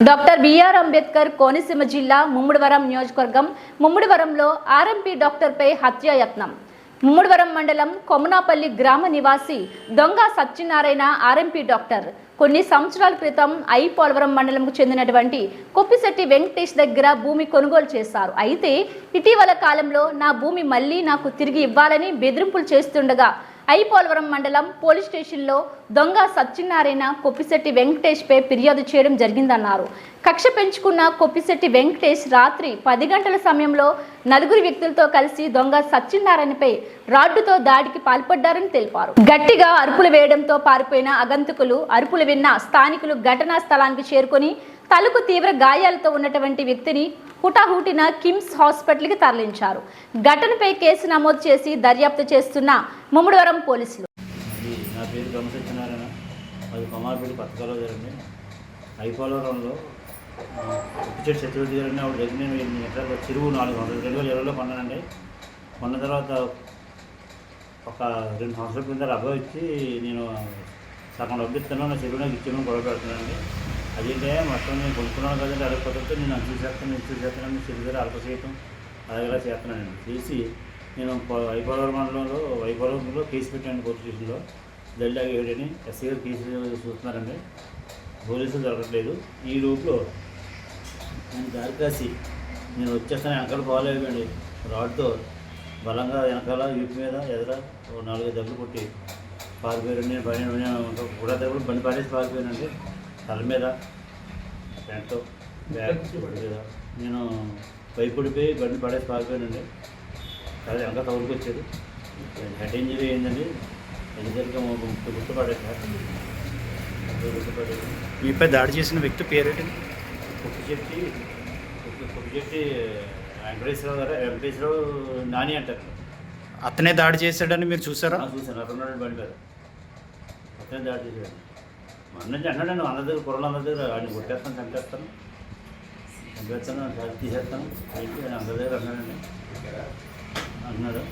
Doctor BR Ambedkar Konaseema జిల్లా ముమ్మడివరం నియోజకవర్గం ముమ్మడివరంలో RMP డాక్టర్పై హత్యాయత్నం. ముమ్మడివరం మండలం కొమనాపల్లి గ్రామ నివాసి దొంగ సత్యనారాయణ ఆర్ఎంపీ డాక్టర్. కొన్ని సంవత్సరాల క్రితం ఐ పోలవరం మండలంకు చెందినటువంటి కొప్పిశెట్టి వెంకటేష్ దగ్గర భూమి కొనుగోలు చేశారు. అయితే ఇటీవల కాలంలో నా భూమి మళ్ళీ నాకు తిరిగి ఇవ్వాలని బెదిరింపులు చేస్తుండగా ఐ పోలవరం మండలం పోలీస్ స్టేషన్లో దొంగ సత్యనారాయణ కొప్పిశెట్టి వెంకటేష్పై ఫిర్యాదు చేయడం జరిగిందన్నారు. కక్ష పెంచుకున్న కొప్పిశెట్టి వెంకటేష్ రాత్రి పది గంటల సమయంలో నలుగురు వ్యక్తులతో కలిసి దొంగ సత్యనారాయణపై రాడ్డుతో దాడికి పాల్పడ్డారని తెలిపారు. గట్టిగా అరుపులు వేయడంతో పారిపోయిన అగంతుకులు అరుపులు విన్న స్థానికులు ఘటనా స్థలానికి చేరుకొని తలకు తీవ్ర గాయాలతో ఉన్నటువంటి వ్యక్తిని హుటాహుటిన కిమ్స్ హాస్పిటల్కి తరలించారు. ఘటనపై కేసు నమోదు చేసి దర్యాప్తు చేస్తున్న ముమ్మడివరం పోలీసులు. అది నా పేరు అది పథకాలో జరిగింది. ఐపోలవరంలో ఉప్పిచెట్టు చతుర్థి గారిని ఆవిడ దగ్గర నేను ఎనిమిది ఎకరాలు చెరువు నాలుగు వందలు రెండు వేల ఇరవైలో కొన్నానండి. కొన్న తర్వాత ఒక రెండు సంవత్సరాల కింద అబ్బాయి ఇచ్చి నేను సగం డబ్బు ఇస్తున్నాను నా చెరువు నాకు ఇచ్చేమని గొడవ పెడుతున్నానండి. అదేంటే మొత్తం నేను కొనుక్కున్నాను కదండి అడగ పద్ధతితో నేను అంచు చేస్తాను ఇంచు చేస్తాను చెరువు దగ్గర అల్ప అలాగేలా చేస్తున్నానండి చేసి నేను ప- మండలంలో వైపోలవరంలో కేసు పెట్టాను పోలీస్ స్టేషన్లో జల్లి ఏడని ఎస్ఐ గారు కేసు చూస్తున్నారండి పోలీసులు దొరకట్లేదు ఈ రూపులో నేను దారి కాసి నేను వచ్చేస్తాను వెనకాల పోలేదండి రాడ్తో బలంగా వెనకాల వీపు మీద ఎదుర ఓ నాలుగైదు దెబ్బలు కొట్టి పారిపోయారు నేను పైన కూడా దెబ్బలు బండి పాడేసి పారిపోయానండి తల మీద ప్యాంటు బ్యాగ్ బండి మీద. నేను పైపడిపోయి బండి పడేసి పారిపోయానండి. అది వెనక తగులుకు వచ్చారు హెడ్ ఇంజరీ అయిందండి. ఎన్నిసరిగా గుర్తుపడేసారు గుర్తుపడేది మీపై దాడి చేసిన వ్యక్తి పేరేంటి? కుప్పి చెట్టి కుప్పి చెట్టి వెంకటేశ్వరరావు గారు వెంకటేశ్వరరావు నాని అంటారు. అతనే దాడి చేశాడని మీరు చూసారా అక్కడ ఉన్నాడు బండి మీద. అతనే దాడి చేశాడు. మన నుంచి అన్నాడు నేను అందరి దగ్గర కుర్రలు దగ్గర ఆయన కొట్టేస్తాను చంపేస్తాను. చంపేస్తాను తీసేస్తాను. అయితే అందరి దగ్గర అన్నాడండి. అన్నాడు.